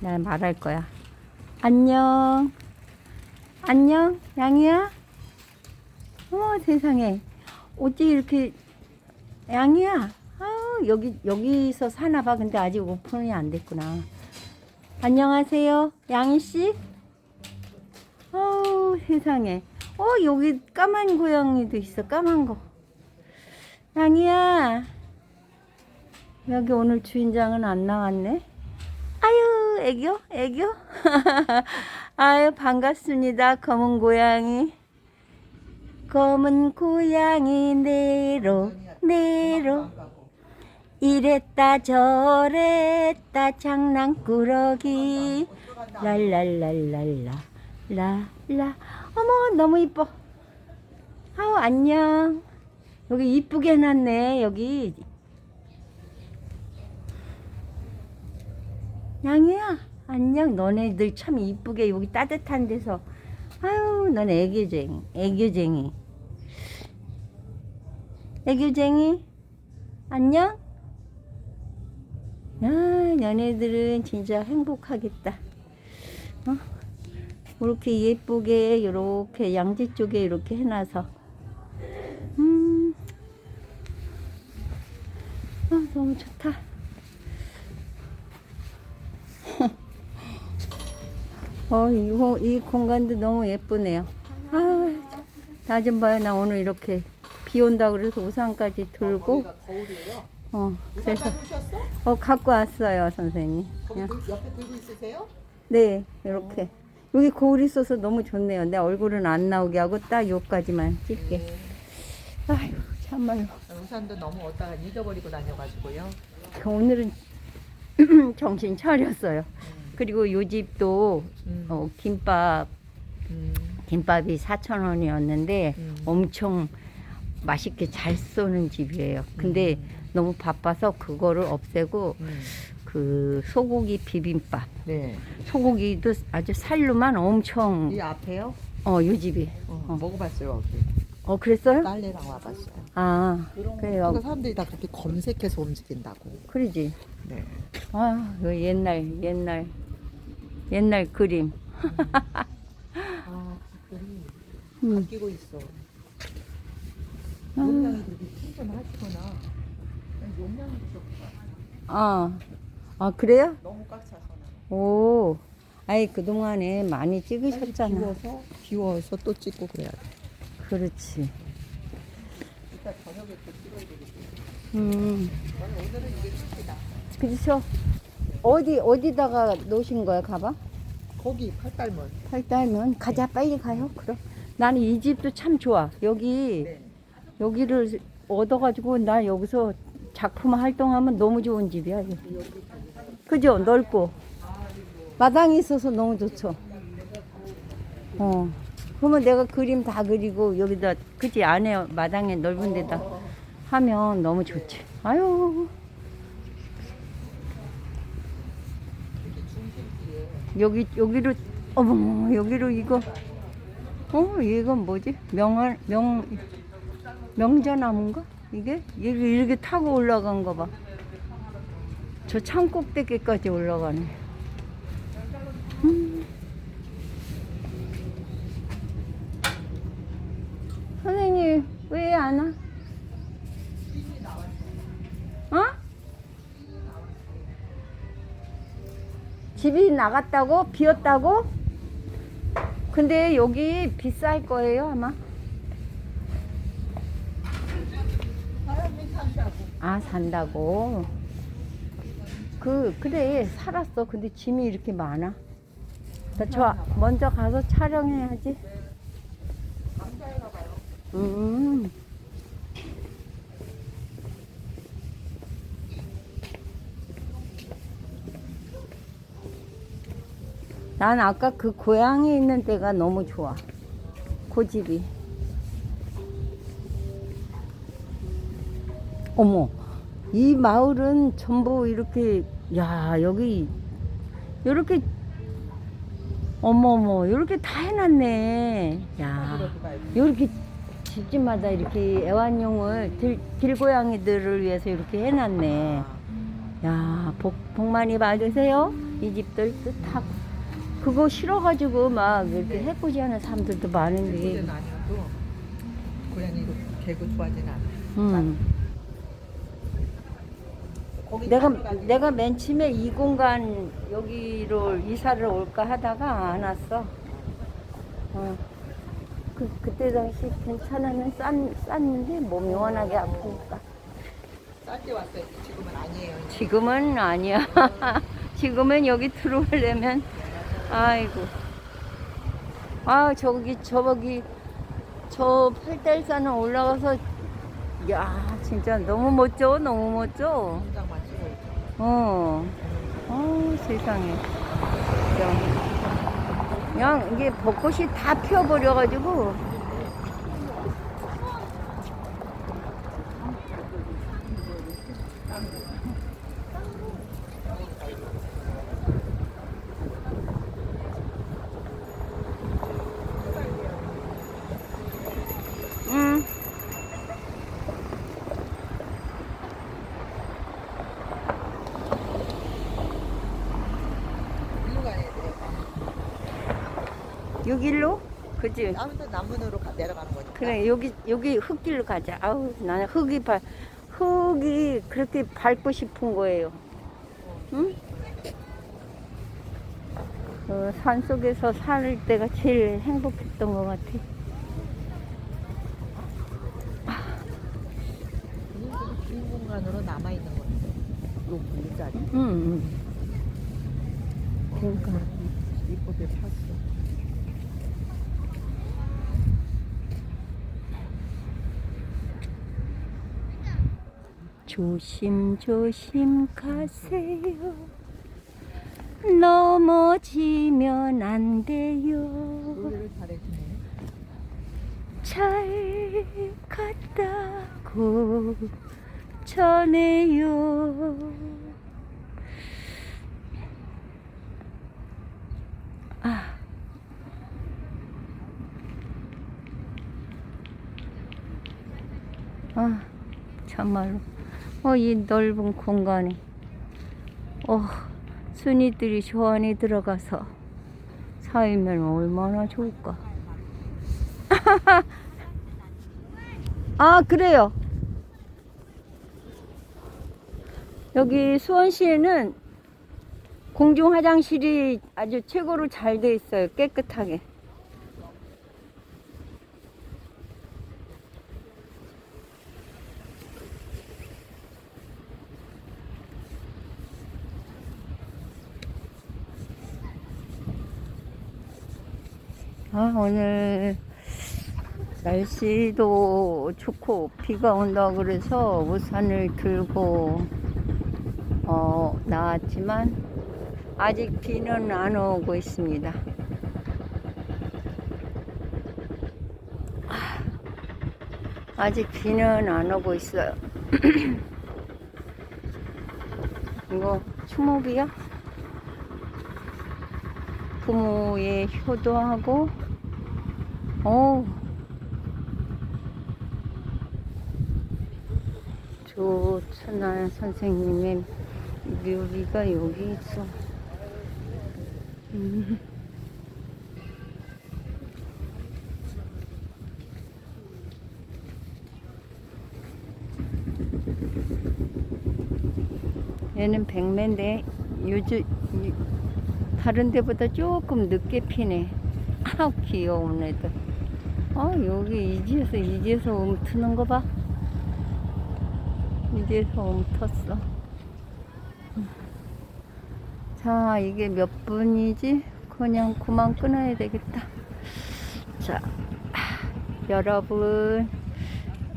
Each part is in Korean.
나 말할 거야. 안녕. 안녕, 양이야? 어머, 세상에. 어찌 이렇게, 양이야? 아우, 여기, 여기서 사나봐. 근데 아직 오픈이 안 됐구나. 안녕하세요, 양이씨? 어우, 세상에. 어, 여기 까만 고양이도 있어, 까만 거. 양이야. 여기 오늘 주인장은 안 나왔네. 애교, 애교. 아유, 반갑습니다. 검은 고양이. 검은 고양이 내로, 내로. 이랬다 저랬다 장난꾸러기. 랄랄랄랄라, 랄라. 어머, 너무 이뻐. 아우, 안녕. 여기 이쁘게 해놨네, 여기. 양이야, 안녕. 너네들 참 이쁘게 여기 따뜻한 데서. 아유, 넌 애교쟁이, 애교쟁이. 애교쟁이, 안녕? 야, 너네들은 진짜 행복하겠다. 어? 이렇게 예쁘게, 이렇게 양지 쪽에 이렇게 해놔서. 음. 아, 너무 좋다. 어, 이, 공- 이 공간도 너무 예쁘네요. 아, 나 좀 봐요. 나 오늘 이렇게 비 온다 그래서 우산까지 들고, 거울이에요? 어, 그래서? 어, 갖고 왔어요, 선생님. 거기 그냥, 들- 옆에 들고 있으세요? 네, 이렇게. 여기 거울이 있어서 너무 좋네요. 내 얼굴은 안 나오게 하고 딱 여기까지만 찍게. 아휴, 참말로. 우산도 너무 어디다가 잊어버리고 다녀가지고요. 오늘은 정신 차렸어요. 그리고 요 집도 음. 어, 김밥 음. 김밥이 4,000원이었는데 음. 엄청 맛있게 잘 쏘는 집이에요. 근데 음. 너무 바빠서 그거를 없애고 음. 그 소고기 비빔밥. 네. 소고기도 아주 살로만 엄청 이 앞에요? 어, 요 집이. 어, 어. 먹어봤어요. 어, 그랬어요? 딸내랑 와봤어요. 아, 그러니까 그래요. 사람들이 다 그렇게 검색해서 움직인다고. 그러지. 네. 아, 그 옛날 옛날 옛날 그림. 아, 음. 바뀌고 있어. 아. 용량이 그렇게 충전 하시거나 용량이 부족해. 아, 아 그래요? 너무 꽉 차서. 오, 아이 그 동안에 많이 찍으셨잖아. 비워서 비워서 또 찍고 그래야 돼. 그렇지. 이따 저녁에 또 찍어야 되겠지. 음, 오늘은 이게 끝이다. 그렇죠. 어디 어디다가 놓으신 거야 가방? 거기 팔달문. 팔달면 가자 빨리 가요. 그럼 나는 이 집도 참 좋아. 여기 네. 여기를 얻어가지고 나 여기서 작품 활동하면 너무 좋은 집이야. 그죠? 넓고 마당이 있어서 너무 좋죠. 어. 그러면 내가 그림 다 그리고 여기다 그지 안에 마당에 넓은 데다 하면 너무 좋지. 아유 여기 여기로 어머 여기로 이거 어 이건 뭐지 명한 명 명자나무인가 이게 이게 이렇게 타고 올라간 거 봐. 저산 꼭대기까지 올라가네. 음. 선생님 왜 안 와? 어? 집이 나갔다고? 비었다고? 근데 여기 비쌀 거예요 아마. 아 산다고. 그 그래 살았어. 근데 짐이 이렇게 많아. 나저 먼저 가서 촬영해야지. 음. 난 아까 그 고향에 있는 데가 너무 좋아. 그 집이. 어머, 이 마을은 전부 이렇게, 야, 여기, 이렇게, 어머머, 이렇게 다 해놨네. 야, 이렇게 집집마다 이렇게 애완용을 들, 길고양이들을 위해서 이렇게 해놨네. 야, 복, 복 많이 받으세요. 이 집들 뜻하고 그거 싫어가지고 막 이렇게 해코지 하는 사람들도 많은데 이제는 아니어도 고양이도 개고 좋아하진 않아. 음. 내가 내가 맨 처음에 이 공간 여기로 이사를 올까 하다가 안 왔어. 어. 그 그때 당시 괜찮으면 쌌, 쌌는데 몸이 워낙에 아프니까. 쌀때 왔어요. 지금은 아니에요. 지금은 아니야. 지금은 여기 들어오려면 아이고. 아 저기 저기 저 팔달산에 올라가서 야 진짜 너무 멋져 너무 멋져. 어. 어 세상에. 그냥, 그냥 이게 벚꽃이 다 피어버려가지고 여길로? 그지? 아무튼 남문으로 가- 내려가는 거니까. 그래 여기 여기 흙길로 가자. 아우 나는 흙이 발 흙이 그렇게 밟고 싶은 거예요. 응? 어, 산 속에서 살 때가 제일 행복했던 것 같아. 그 공간으로 남아 있는 건데. 요 물자리. 응. 응. 그러니까 이쁘게 팠어. 조심조심 가세요. 넘어지면 안 돼요. 잘 갔다고 전해요. 아. 아, 참말로. 어, 이 넓은 공간에. 어, 순이들이 저 안에 들어가서 살면 얼마나 좋을까. 아, 그래요. 여기 수원시에는 공중 화장실이 아주 최고로 잘 돼 있어요. 깨끗하게. 아, 오늘 날씨도 좋고 비가 온다 그래서 우산을 들고 어, 나왔지만 아직 비는 안 오고 있습니다. 아, 아직 비는 안 오고 있어요. 이거 추모비야? 부모의 효도하고 어 조천아 선생님의 묘비가 여기 있어. 음. 얘는 백매인데 요즘 이- 다른 데보다 조금 늦게 피네. 아 귀여운 애들. 아 여기 이지에서 이지에서 움트는 거 봐. 이지에서 움텄어. 자 이게 몇 분이지? 그냥 그만 끊어야 되겠다. 자 여러분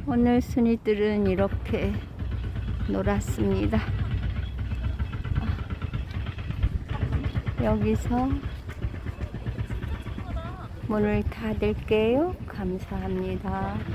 오늘 순이들은 이렇게 놀았습니다. 여기서 문을 닫을게요. 감사합니다.